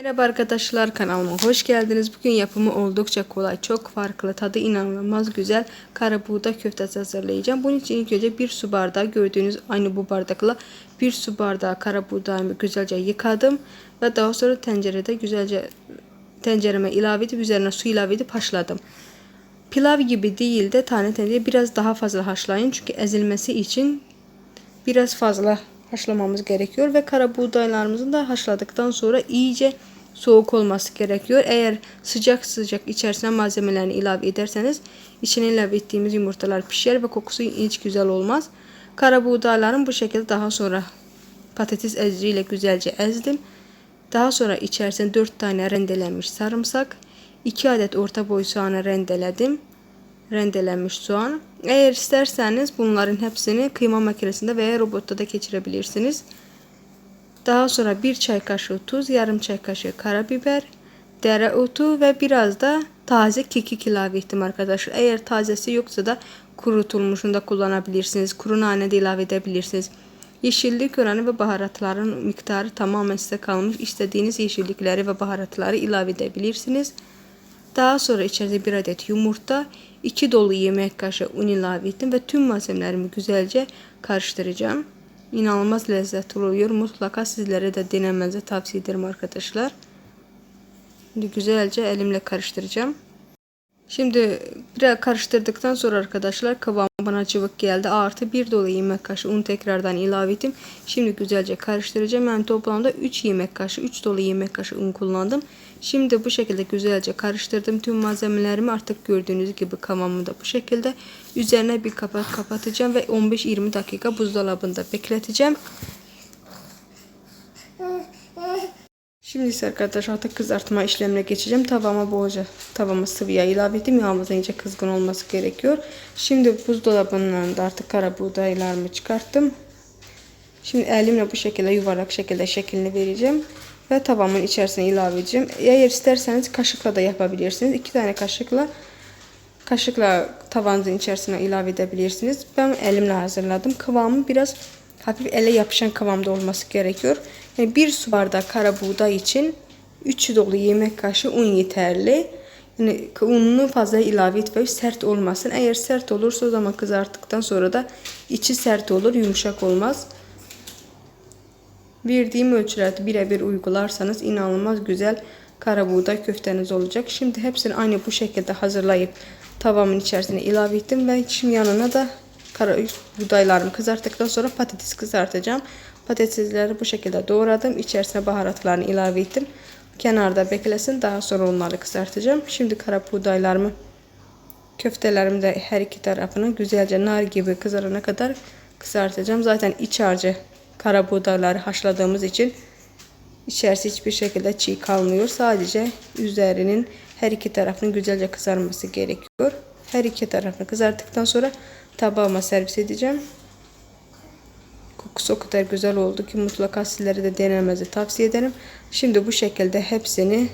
Merhaba arkadaşlar kanalıma hoş geldiniz. Bugün yapımı oldukça kolay, çok farklı, tadı inanılmaz güzel kara buğday köftesi hazırlayacağım. Bunun için ilk önce bir su bardağı gördüğünüz aynı bu bardakla bir su bardağı kara buğdayımı güzelce yıkadım ve daha sonra tencerede güzelce tencereme ilave edip üzerine su ilave edip haşladım. Pilav gibi değil de tane tane biraz daha fazla haşlayın çünkü ezilmesi için biraz fazla haşlamamız gerekiyor ve kara buğdaylarımızı da haşladıktan sonra iyice soğuk olması gerekiyor. Eğer sıcak sıcak içerisine malzemelerini ilave ederseniz içine ilave ettiğimiz yumurtalar pişer ve kokusu hiç güzel olmaz. Kara buğdaylarını bu şekilde daha sonra patates eziciyle güzelce ezdim. Daha sonra içerisine 4 tane rendelenmiş sarımsak, 2 adet orta boy soğanı rendeledim rendelenmiş soğan. Eğer isterseniz bunların hepsini kıyma makinesinde veya robotta da geçirebilirsiniz. Daha sonra bir çay kaşığı tuz, yarım çay kaşığı karabiber, dereotu ve biraz da taze kekik ilave ettim arkadaşlar. Eğer tazesi yoksa da kurutulmuşunu da kullanabilirsiniz. Kuru nane de ilave edebilirsiniz. Yeşillik oranı ve baharatların miktarı tamamen size kalmış. İstediğiniz yeşillikleri ve baharatları ilave edebilirsiniz. Daha sonra içerisine bir adet yumurta, 2 dolu yemek kaşığı un ilave ettim ve tüm malzemelerimi güzelce karıştıracağım. İnanılmaz lezzetli oluyor. Mutlaka sizlere de denemenizi tavsiye ederim arkadaşlar. Şimdi güzelce elimle karıştıracağım. Şimdi biraz karıştırdıktan sonra arkadaşlar kıvam bana cıvık geldi. Artı bir dolu yemek kaşığı un tekrardan ilave ettim. Şimdi güzelce karıştıracağım. Yani toplamda 3 yemek kaşığı, 3 dolu yemek kaşığı un kullandım. Şimdi bu şekilde güzelce karıştırdım tüm malzemelerimi. Artık gördüğünüz gibi kıvamı da bu şekilde. Üzerine bir kapak kapatacağım ve 15-20 dakika buzdolabında bekleteceğim. Şimdi ise arkadaşlar artık kızartma işlemine geçeceğim. Tavama bolca tavama sıvı yağ ilave ettim. Yağımızın iyice kızgın olması gerekiyor. Şimdi buzdolabından da artık kara buğdaylarımı çıkarttım. Şimdi elimle bu şekilde yuvarlak şekilde şeklini vereceğim. Ve tavamın içerisine ilave edeceğim. Eğer isterseniz kaşıkla da yapabilirsiniz. İki tane kaşıkla kaşıkla tavanızın içerisine ilave edebilirsiniz. Ben elimle hazırladım. Kıvamı biraz hafif ele yapışan kıvamda olması gerekiyor. Yani bir su bardağı kara buğday için 3 dolu yemek kaşığı un yeterli. Yani ununu fazla ilave etmeyin sert olmasın. Eğer sert olursa o zaman kızarttıktan sonra da içi sert olur, yumuşak olmaz. Verdiğim ölçülerde birebir uygularsanız inanılmaz güzel kara buğday köfteniz olacak. Şimdi hepsini aynı bu şekilde hazırlayıp tavamın içerisine ilave ettim ve şimdi yanına da kara buğdaylarımı kızarttıktan sonra patates kızartacağım. Patatesleri bu şekilde doğradım. İçerisine baharatlarını ilave ettim. Kenarda beklesin. Daha sonra onları kızartacağım. Şimdi kara buğdaylarımı köftelerimi de her iki tarafını güzelce nar gibi kızarana kadar kızartacağım. Zaten iç harcı kara buğdayları haşladığımız için içerisi hiçbir şekilde çiğ kalmıyor. Sadece üzerinin her iki tarafının güzelce kızarması gerekiyor. Her iki tarafını kızarttıktan sonra tabağıma servis edeceğim. Kokusu o kadar güzel oldu ki mutlaka sizlere de denemenizi tavsiye ederim. Şimdi bu şekilde hepsini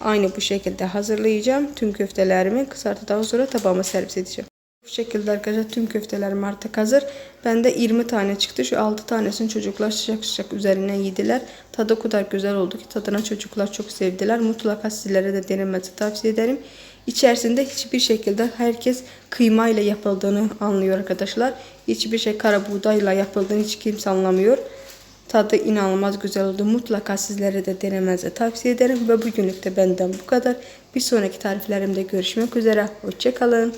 aynı bu şekilde hazırlayacağım. Tüm köftelerimi kızarttıktan sonra tabağıma servis edeceğim. Bu şekilde arkadaşlar tüm köftelerim artık hazır. Bende 20 tane çıktı. Şu 6 tanesini çocuklar sıcak sıcak üzerinden yediler. Tadı o kadar güzel oldu ki tadına çocuklar çok sevdiler. Mutlaka sizlere de denemenizi tavsiye ederim. İçerisinde hiçbir şekilde herkes kıyma ile yapıldığını anlıyor arkadaşlar. Hiçbir şey kara buğdayla yapıldığını hiç kimse anlamıyor. Tadı inanılmaz güzel oldu. Mutlaka sizlere de denemenizi tavsiye ederim. Ve bugünlük de benden bu kadar. Bir sonraki tariflerimde görüşmek üzere. Hoşçakalın.